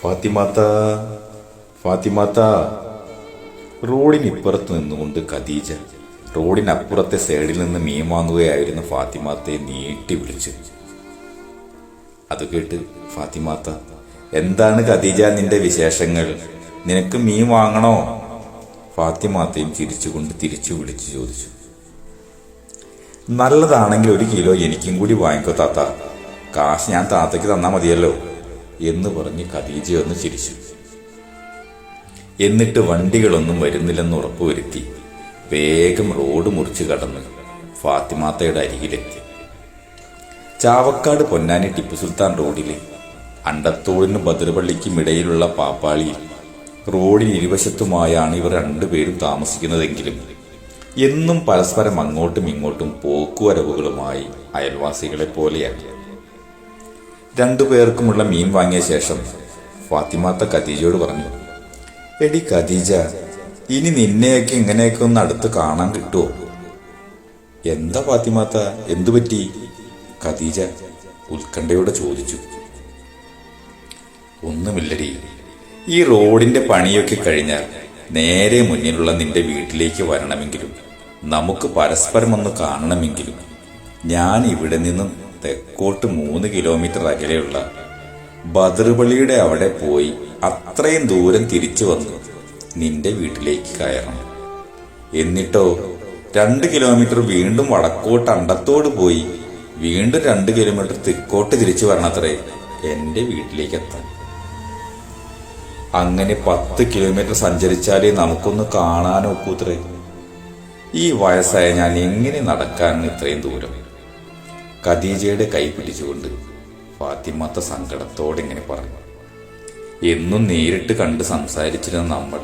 ഫാത്തിമാത്ത ഫാത്തിമാത്ത. റോഡിനിപ്പുറത്ത് നിന്നുകൊണ്ട് ഖദീജ റോഡിനപ്പുറത്തെ സൈഡിൽ നിന്ന് മീൻ വാങ്ങുകയായിരുന്ന ഫാത്തിമാത്തയെ നീട്ടി വിളിച്ചു. അത് കേട്ട് ഫാത്തിമാത്ത എന്താണ് ഖദീജ നിന്റെ വിശേഷങ്ങൾ? നിനക്ക് മീൻ വാങ്ങണോ? ഫാത്തിമാത്തയും ചിരിച്ചുകൊണ്ട് തിരിച്ചു വിളിച്ചു ചോദിച്ചു. നല്ലതാണെങ്കിൽ ഒരു കിലോ എനിക്കും കൂടി വാങ്ങിക്കോ താത്ത. കാശ് ഞാൻ താത്തയ്ക്ക് തന്നാ മതിയല്ലോ. എന്ന് പറഞ്ഞ് ഖദീജ ഒന്ന് ചിരിച്ചു. എന്നിട്ട് വണ്ടികളൊന്നും വരുന്നില്ലെന്ന് ഉറപ്പുവരുത്തി വേഗം റോഡ് മുറിച്ച് കടന്ന് ഫാത്തിമാത്തയുടെ അരികിലെത്തി. ചാവക്കാട് പൊന്നാനി ടിപ്പു സുൽത്താൻ റോഡിലെ അണ്ടത്തോടിനും ബദർപള്ളിക്കും ഇടയിലുള്ള പാപ്പാളിയിൽ റോഡിന് ഇരുവശത്തുമായാണ് ഇവർ രണ്ടുപേരും താമസിക്കുന്നതെങ്കിലും എന്നും പരസ്പരം അങ്ങോട്ടും ഇങ്ങോട്ടും പോക്കുവരവുകളുമായി അയൽവാസികളെ പോലെയാണ് രണ്ടുപേർക്കുമുള്ള മീൻ വാങ്ങിയ ശേഷം ഫാത്തിമാത്ത ഖദീജയോട് പറഞ്ഞു എടി ഖദീജ ഇനി നിന്നെയൊക്കെ ഇങ്ങനെയൊക്കെ ഒന്ന് അടുത്ത് കാണാൻ കിട്ടുമോ എന്താ ഫാത്തിമാത്ത എന്തു പറ്റി? ഖദീജ ഉത്കണ്ഠയോടെ ചോദിച്ചു. ഒന്നുമില്ലടി ഈ റോഡിന്റെ പണിയൊക്കെ കഴിഞ്ഞാൽ നേരെ മുന്നിലുള്ള നിന്റെ വീട്ടിലേക്ക് വരണമെങ്കിലും നമുക്ക് പരസ്പരം ഒന്ന് കാണണമെങ്കിലും ഞാൻ ഇവിടെ നിന്നും തെക്കോട്ട് മൂന്ന് കിലോമീറ്റർ അകലെയുള്ള ബദറുപള്ളിയുടെ അവിടെ പോയി അത്രയും ദൂരം തിരിച്ചു വന്നു. നിന്റെ വീട്ടിലേക്ക് കയറണം. എന്നിട്ടോ രണ്ട് കിലോമീറ്റർ വീണ്ടും വടക്കോട്ട് അണ്ടത്തോട് പോയി വീണ്ടും രണ്ട് കിലോമീറ്റർ തെക്കോട്ട് തിരിച്ചു വരണത്രേ എന്റെ വീട്ടിലേക്ക് എത്താൻ അങ്ങനെ പത്ത് കിലോമീറ്റർ സഞ്ചരിച്ചാലേ നമുക്കൊന്ന് കാണാനൊക്കൂത്രേ. ഈ വയസ്സായ ഞാൻ എങ്ങനെ നടക്കാൻ ഇത്രയും ദൂരം? ഖദീജയുടെ കൈ പിടിച്ചുകൊണ്ട് ഫാത്തിമത്ത സങ്കടത്തോടെ ഇങ്ങനെ പറഞ്ഞു. എന്നും നേരിട്ട് കണ്ട് സംസാരിച്ചിരുന്ന നമ്മൾ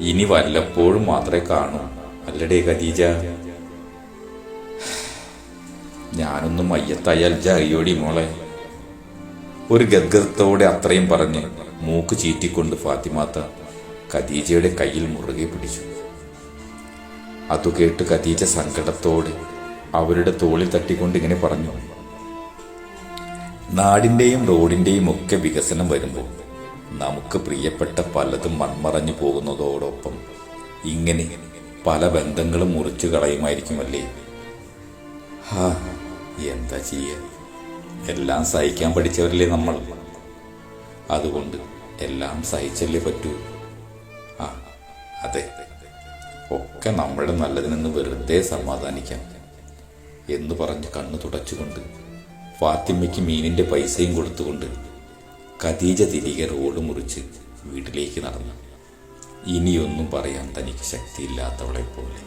ഇനി വല്ലപ്പോഴും മാത്രമേ കാണൂ അല്ലടേ ഖദീജ? ഞാനൊന്നും മയ്യത്തായാൽ ജറിയോടി മോളെ. ഒരു ഗദ്ഗതത്തോടെ അത്രയും പറഞ്ഞ് മൂക്ക് ചീറ്റിക്കൊണ്ട് ഫാത്തിമാത്ത ഖദീജയുടെ കയ്യിൽ മുറുകെ പിടിച്ചു. അതു കേട്ട് ഖദീജ സങ്കടത്തോടെ അവരുടെ തോളിൽ തട്ടിക്കൊണ്ട് ഇങ്ങനെ പറഞ്ഞു. നാടിന്റെയും റോഡിന്റെയും ഒക്കെ വികസനം വരുമ്പോൾ നമുക്ക് പ്രിയപ്പെട്ട പലതും മൺമറഞ്ഞു പോകുന്നതോടൊപ്പം ഇങ്ങനെ പല ബന്ധങ്ങളും മുറിച്ചു കളയുമായിരിക്കുമല്ലേ? ഹാ എന്താ ചെയ്യ? എല്ലാം സഹിക്കാൻ പഠിച്ചവരല്ലേ നമ്മൾ? അതുകൊണ്ട് എല്ലാം സഹിച്ചല്ലേ പറ്റൂ? ആ അതെ. ഒക്കെ നമ്മുടെ നല്ലതിനെന്ന് വെറുതെ സമാധാനിക്കാം. എന്ന് പറഞ്ഞ് കണ്ണു തുടച്ചുകൊണ്ട് ഫാത്തിമയ്ക്ക് മീനിന്റെ പൈസയും കൊടുത്തുകൊണ്ട് ഖദീജ തിരികെ റോഡ് മുറിച്ച് വീട്ടിലേക്ക് നടന്നു. ഇനിയൊന്നും പറയാൻ തനിക്ക് ശക്തിയില്ലാത്തവളെ പോലെ